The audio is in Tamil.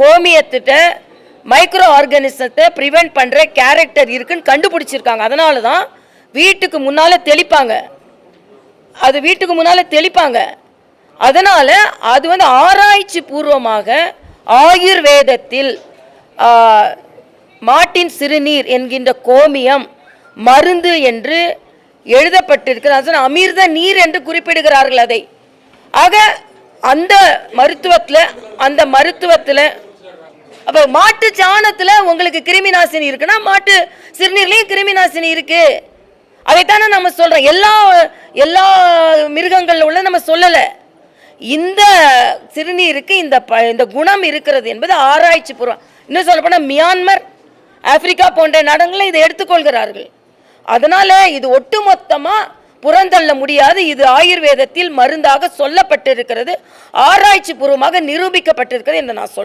கோமியத்திட்ட மைக்ரோ ஆர்கானிசத்தை ப்ரிவெண்ட் பண்ணுற கேரக்டர் இருக்குன்னு கண்டுபிடிச்சிருக்காங்க. அதனால தான் வீட்டுக்கு முன்னால் தெளிப்பாங்க. அது வீட்டுக்கு முன்னால் தெளிப்பாங்க. அதனால் அது வந்து ஆராய்ச்சி பூர்வமாக ஆயுர்வேதத்தில் மாட்டின் சிறுநீர் என்கின்ற கோமியம் மருந்து என்று எழுதப்பட்டிருக்கிறது. அமிர்த நீர் என்று குறிப்பிடுகிறார்கள் அதை. ஆக அந்த மருத்துவத்தில் அந்த மருத்துவத்தில் அப்போ மாட்டு சாணத்தில் உங்களுக்கு கிருமி நாசினி இருக்குன்னா மாட்டு சிறுநீர்லேயும் கிருமி நாசினி இருக்கு. அதைத்தானே நம்ம சொல்கிறோம் எல்லா எல்லா மிருகங்களில் உள்ள நம்ம சொல்லலை. இந்த சிறுநீருக்கு இந்த ப இந்த குணம் இருக்கிறது என்பது ஆராய்ச்சி பூர்வம். இன்னும் சொல்லப்போனால் மியான்மர் ஆப்பிரிக்கா போன்ற நாடுகளில் இதை எடுத்துக்கொள்கிறார்கள். அதனால இது ஒட்டுமொத்தமாக புறந்தள்ள முடியாது. இது ஆயுர்வேதத்தில் மருந்தாக சொல்லப்பட்டிருக்கிறது. ஆராய்ச்சி பூர்வமாக நிரூபிக்கப்பட்டிருக்கிறது என்று நான் சொல்கிறேன்